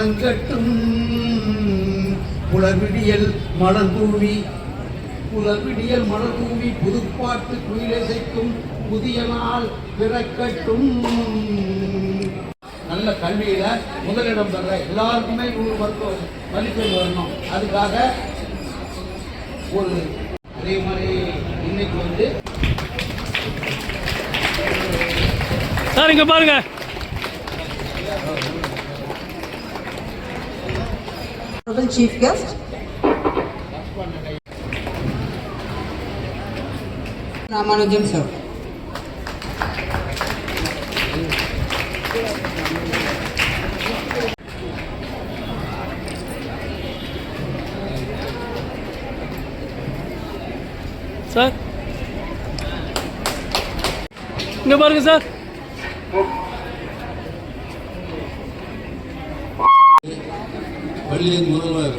தொடங்கட்டும் புலர்விடியல் மலர்தூவி புலர்விடியல் மலர் புதுப்பாட்டு குயிலசைக்கும் புதிய நாள் பிறக்கட்டும். நல்ல கல்வியில முதலிடம் பெற எல்லாருக்குமே நூறு மருத்துவ மதிப்பெண் வரணும். அதுக்காக ஒரு அதே மாதிரி இன்னைக்கு வந்து சார் இங்க பாருங்க. Chief Guest, Ramanujam sir. Sir இங்க பாருங்க சார் பள்ளியின் முதல்வர்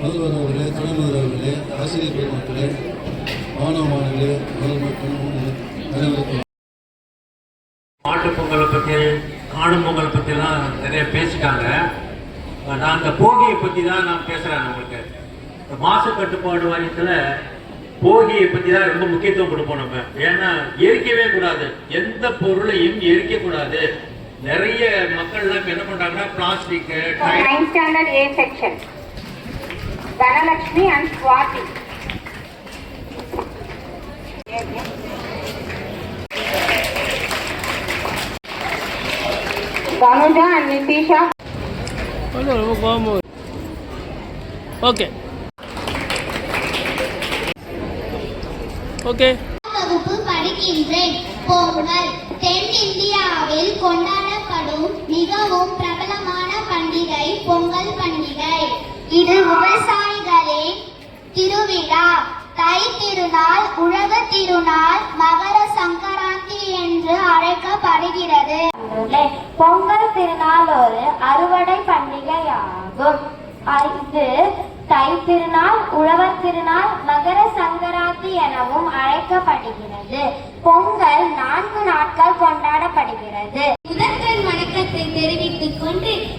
முதல்வர் அவர்களே துணை முதல்வர் அவர்களே ஆசிரியர் பெருமக்களே மாணவ முதல் அனைவருக்கும் மாட்டுப் பொங்கலை பற்றி காணும் பொங்கல் பற்றிலாம் நிறைய பேசிட்டாங்க. நான் அந்த போகியை பற்றி தான் நான் பேசுகிறேன் உங்களுக்கு. இந்த மாசு கட்டுப்பாடு வாரியத்தில் போகியை பற்றி தான் ரொம்ப முக்கியத்துவம் கொடுப்போம் நம்ம. ஏன்னா எரிக்கவே கூடாது. எந்த பொருளையும் எரிக்கக்கூடாது. நிறைய மக்கள்லாம் என்ன பண்றாங்கன்னா plastic A section. Dhanalakshmi and Swati. Danuja and Nitisha. ரொம்ப கோபம் ஓகே ஓகே வகுப்பு படிக்கின்றேன் பொங்கல் தென்னிந்தியாவில் கொண்டாடப்படும் மிகவும் பிரபலமான பண்டிகை பொங்கல் பண்டிகை. இது விவசாயிகளின் திருவிழா. தை திருநாள் உலக திருநாள் மகர சங்கராந்தி என்று அழைக்கப்படுகிறது. பொங்கல் திருநாள் ஒரு அறுவடை பண்டிகையாகும். இது தை திருநாள் உழவர் திருநாள் மகர சங்கராந்தி எனவும் அழைக்கப்படுகிறது. பொங்கல் நான்கு நாட்கள் கொண்டாடப்படுகிறது.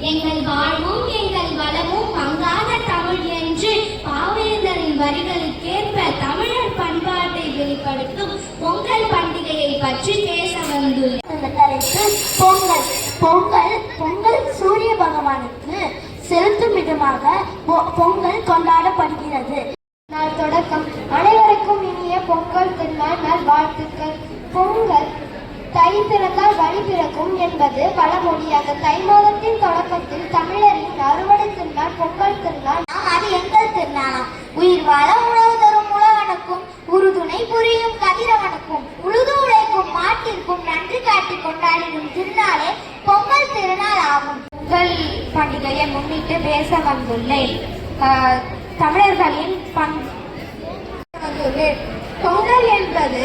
எங்கள் வாழ்வும் எங்கள் வளமும் மங்காத தமிழ் என்று பாவேந்தரின் வரிகளுக்கேற்ப தமிழர் பண்பாட்டை வெளிப்படுத்தும் பொங்கல் பண்டிகையை பற்றி பேச வந்துள்ளேன். பொங்கல் பொங்கல் பொங்கல் சூரிய பகவானுக்கு செலுத்தும் விதமாக பொ- பொங்கல் கொண்டாடப்படுகிறது. நாள் தொடக்கம். அனைவருக்கும் இனிய பொங்கல் திருநாள் நல்வாழ்த்துக்கள் பொங்கல் தை பிறந்தால் வழி பிறக்கும் என்பது பழமொழியாக தை மாதத்தின் தொடக்கத்தில் தமிழரின் அறுவடை திருநாள் பொங்கல் திருநாள். அது எந்த திருநாளாம். உயிர் வாழ உணவு தரும் உழவனுக்கும் உறுதுணை புரியும் கதிரவனுக்கும் உழுது உழைக்கும் மாட்டிற்கும் நன்றி காட்டி கொண்டாடிடும் திருநாளே பொங்கல் திருநாள் ஆகும். பொங்கல் பண்டிகையை முன்னிட்டு பேச வந்துள்ளேன். தமிழர்களின் பங்கு வந்துள்ளேன் பொங்கல் என்பது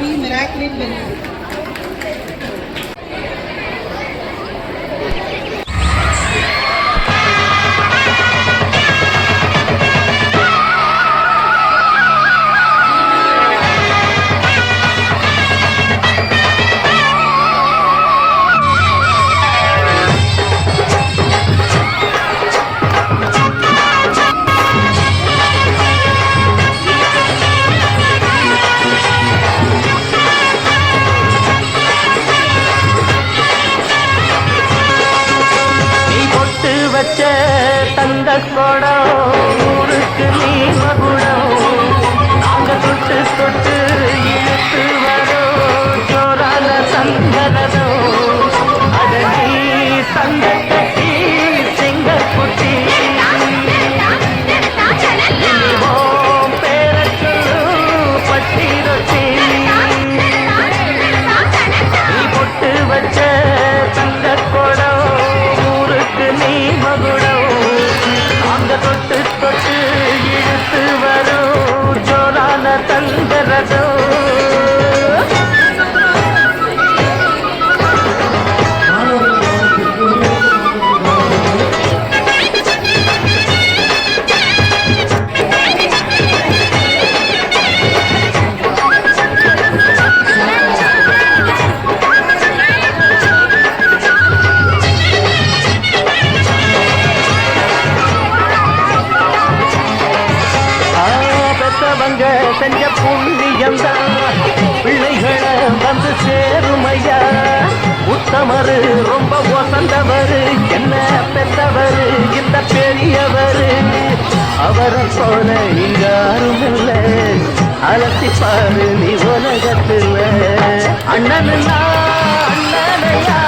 भी मेरा मिराक्रिन बनी। இந்த தொட்டு தொட்டு செஞ்ச புண்ணியந்தான் பிள்ளைகளை வந்து சேருமையா உத்தமரு ரொம்ப ஒசந்தவரு என்ன பெத்தவரு இந்த பெரியவரு. அவரை போல இங்க யாருமில்ல அலசி பாரு நீ உலகத்தில். அண்ணன் அண்ணனையா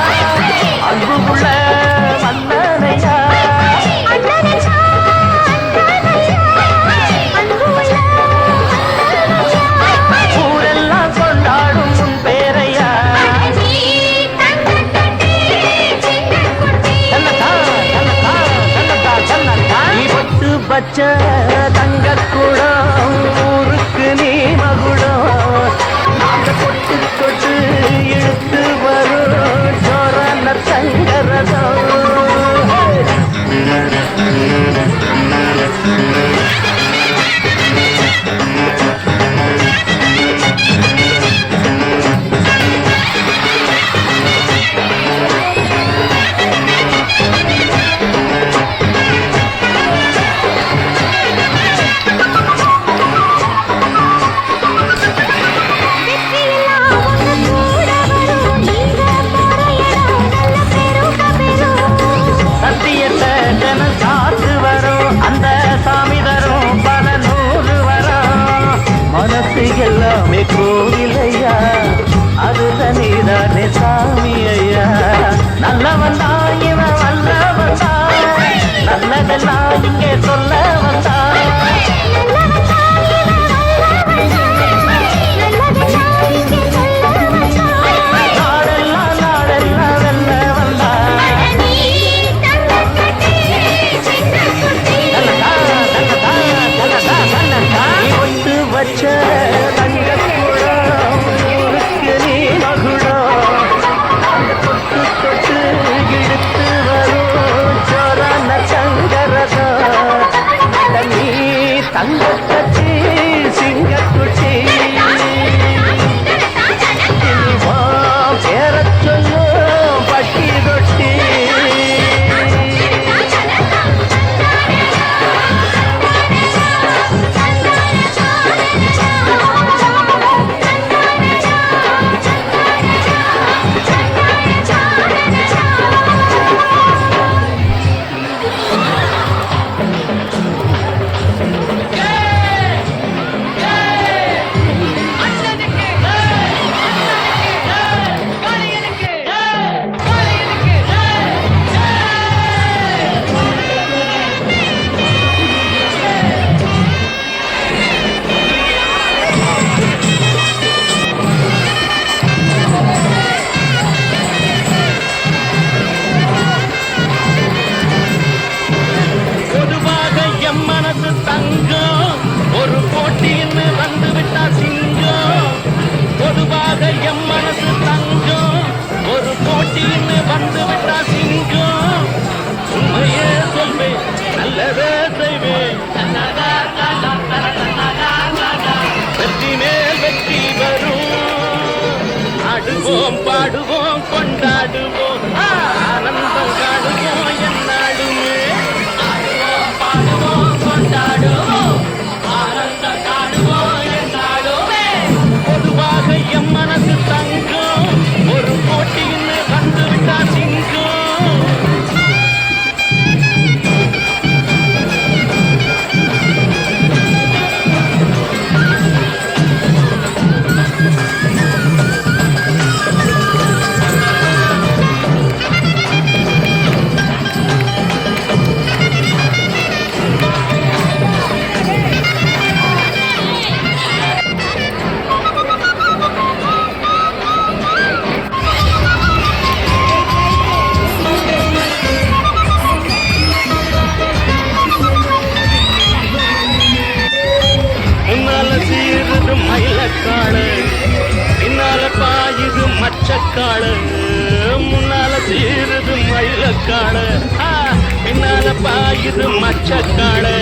பாடுவோம் கொண்டாடுவோம். மயிலக்காடு என்னால பாயுது மச்சக்காடு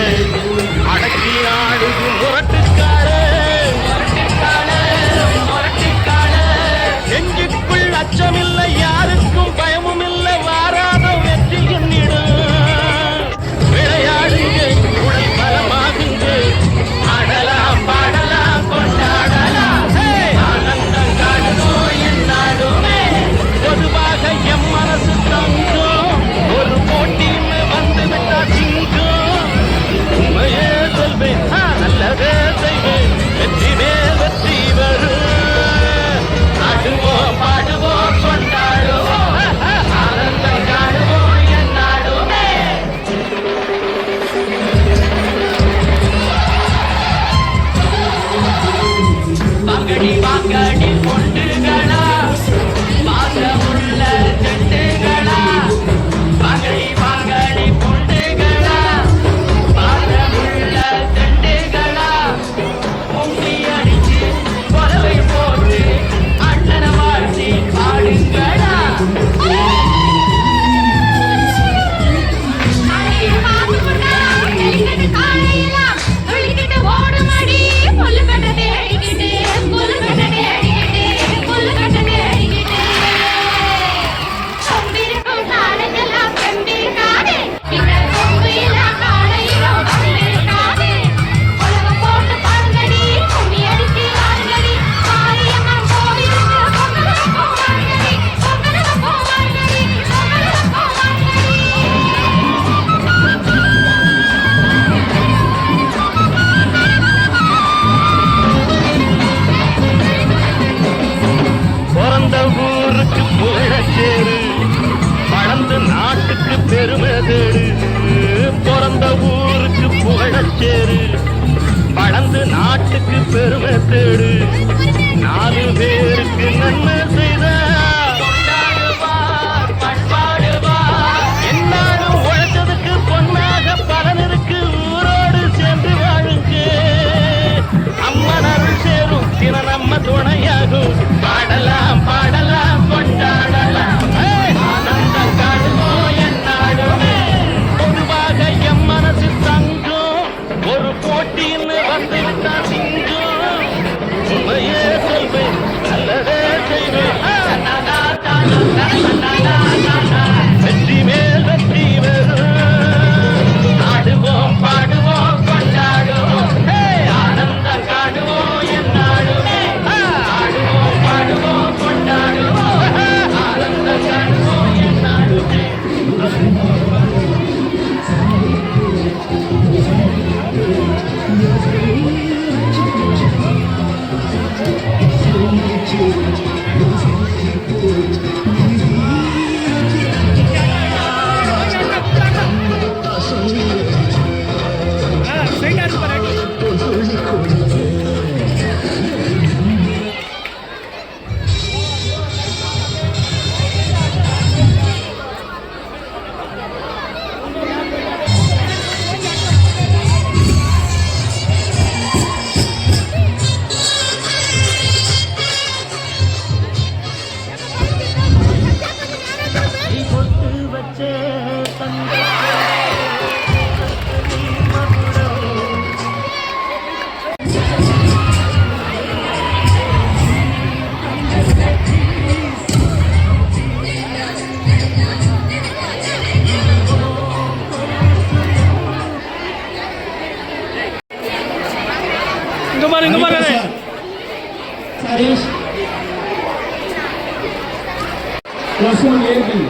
Christian Yerby,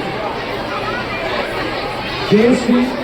JSP